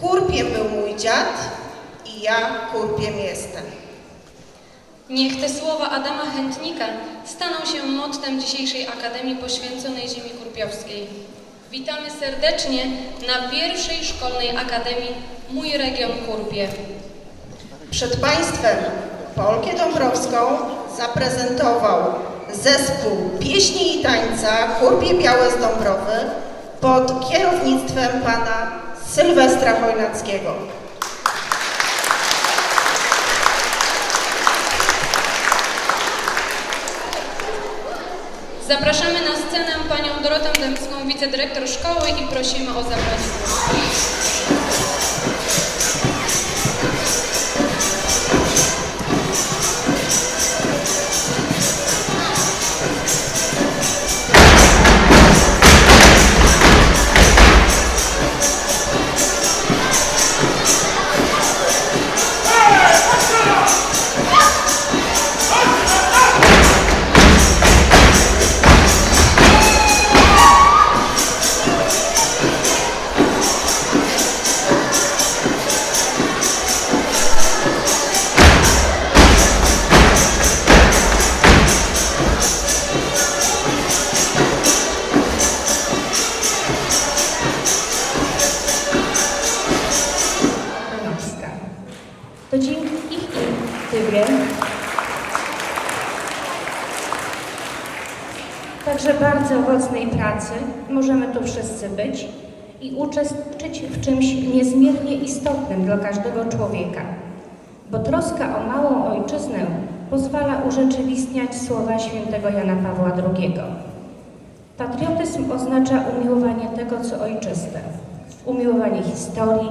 Kurpiem był mój dziad i ja kurpiem jestem. Niech te słowa Adama Chętnika staną się mottem dzisiejszej Akademii poświęconej ziemi kurpiowskiej. Witamy serdecznie na pierwszej szkolnej Akademii Mój Region Kurpie. Przed Państwem Polkę Dąbrowską zaprezentował zespół pieśni i tańca Kurpie Białe z Dąbrowy pod kierownictwem pana Sylwestra Chojnackiego. Zapraszamy na scenę panią Dorotę Dębską, wicedyrektor szkoły i prosimy o zabranie głosu. Dzięki ich inicjatywie także bardzo owocnej pracy. Możemy tu wszyscy być i uczestniczyć w czymś niezmiernie istotnym dla każdego człowieka, bo troska o małą ojczyznę pozwala urzeczywistniać słowa świętego Jana Pawła II. Patriotyzm oznacza umiłowanie tego, co ojczyste, umiłowanie historii,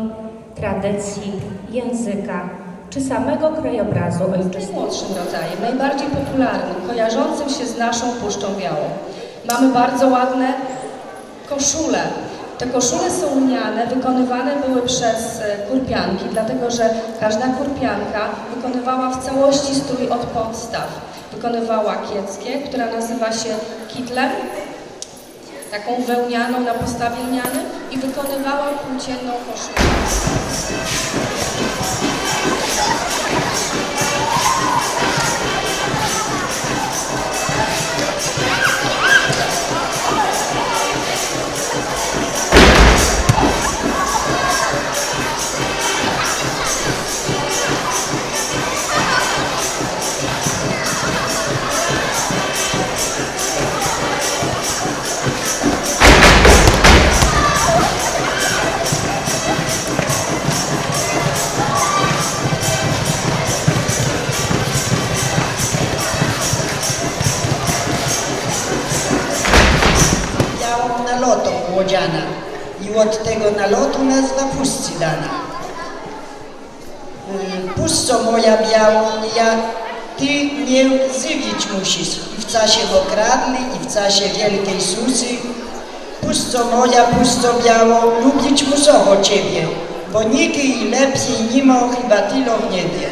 tradycji, języka czy samego krajobrazu ojczystego. najmłodszym rodzajem, najbardziej popularnym, kojarzącym się z naszą Puszczą Białą. Mamy bardzo ładne koszule. Te koszule są lniane, wykonywane były przez e, kurpianki, dlatego że każda kurpianka wykonywała w całości strój od podstaw. Wykonywała kieckie, która nazywa się kitlem, taką wełnianą na podstawie lnianym i wykonywała płócienną koszulę. Łodziana i od tego nalotu nazwa puszczy dana. Y, Puszczo moja białą, ja, ty mnie zywić musisz i w czasie okradny i w czasie wielkiej suszy. Puszczo moja, puszczo białą, lubić muszę o ciebie, bo nikt lepiej nie ma chyba tyle w niebie.